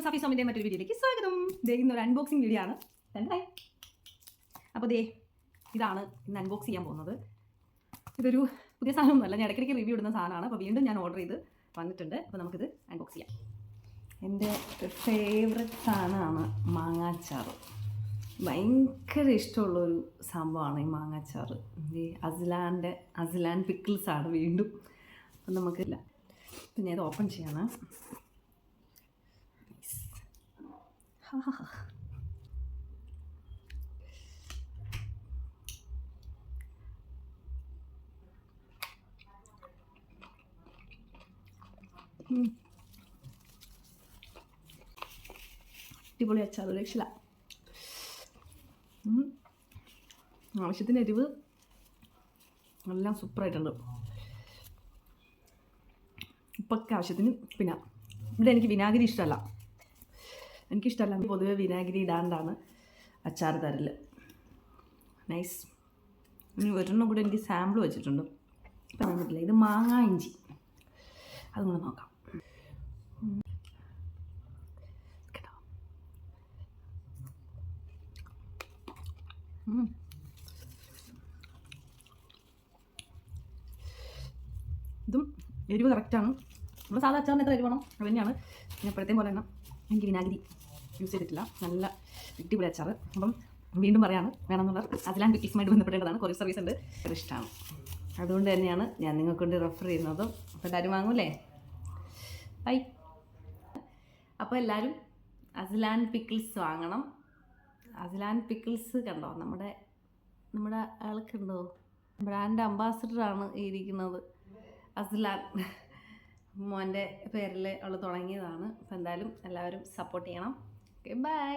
എല്ലാവർക്കും സഫി സോമിന്റെ മറ്റൊരു വീഡിയോയിലേക്ക് സ്വാഗതം. ദേ ഇന്ന് ഒരു അൺബോക്സിങ് വീഡിയോ ആണ്. രണ്ടായി അപ്പോൾ ദേ ഇതാണ് ഇന്ന് അൺബോക്സ് ചെയ്യാൻ പോകുന്നത്. ഇതൊരു പുതിയ സാധനമൊന്നുമല്ല. ഞാൻ ഇടയ്ക്കിടയ്ക്ക് റിവ്യൂ ഇടുന്ന സാധനമാണ്. അപ്പോൾ വീണ്ടും ഞാൻ ഓർഡർ ചെയ്ത് വന്നിട്ടുണ്ട്. അപ്പോൾ നമുക്കിത് അൺബോക്സ് ചെയ്യാം. എന്റെ ഫേവററ്റ് സാധനമാണ് മാങ്ങാച്ചാറ്. ഭയങ്കര ഇഷ്ടമുള്ളൊരു സംഭവമാണ് ഈ മാങ്ങാച്ചാറ്. ഈ അസ്ലാന്റെ അസ്ലാൻ പിക്കിൾസാണ് വീണ്ടും. അപ്പം നമുക്കില്ല പിന്നെ ഇത് ഓപ്പൺ ചെയ്യണം. അടിപൊളി അച്ചാർ രക്ഷല ആവശ്യത്തിന് എരിവ്. എല്ലാം സൂപ്പറായിട്ടുണ്ട് ഉപ്പൊക്കെ ആവശ്യത്തിന് പിന്നെ ഇവിടെ എനിക്ക് വിനാഗിരി ഇഷ്ടമല്ല. എനിക്കിഷ്ടമല്ല. പൊതുവെ വിനാഗിരി ഇടാണ്ടാണ് അച്ചാർ തരൽ നൈസ് ഇനി ഒരെണ്ണം കൂടെ എനിക്ക് സാമ്പിൾ വെച്ചിട്ടുണ്ട്. നമുക്കില്ല ഇത് മാങ്ങ ഇഞ്ചി. അതും കൂടെ നോക്കാം. ഇതും എരിവ് കറക്റ്റാണ് നമ്മൾ സാധാ അച്ചാറിന് എത്ര എരിവ് വേണം? അത് തന്നെയാണ്. ഞാൻ എപ്പോഴത്തെയും പോലെ തന്നെ. എനിക്ക് വിനാഗിരി യൂസ് ചെയ്തിട്ടില്ല. നല്ല അടിപൊളി അച്ചാർ അപ്പം വീണ്ടും പറയാണ് വേണമെന്നുള്ള അതിലാൻ കുക്കീസുമായിട്ട് ബന്ധപ്പെടേണ്ടതാണ്. കുറേ സർവീസ് ഉണ്ട്. ഇഷ്ടമാണ്. അതുകൊണ്ട് തന്നെയാണ് ഞാൻ നിങ്ങൾക്ക് കൊണ്ട് റെഫർ ചെയ്യുന്നത്. അപ്പോൾ എല്ലാവരും വാങ്ങൂലേ ബൈ അപ്പോൾ എല്ലാവരും അസ്ലാൻ പിക്കിൾസ് വാങ്ങണം. അസ്ലാൻ പിക്കിൾസ് കണ്ടോ? നമ്മുടെ നമ്മുടെ ആൾക്കുണ്ടോ? ബ്രാൻഡ് അംബാസഡറാണ് ഇരിക്കുന്നത്. അസ്ലാൻ. മോന്റെ പേരിൽ അവൾ തുടങ്ങിയതാണ്. അപ്പോൾ എന്തായാലും എല്ലാവരും സപ്പോർട്ട് ചെയ്യണം. Okay bye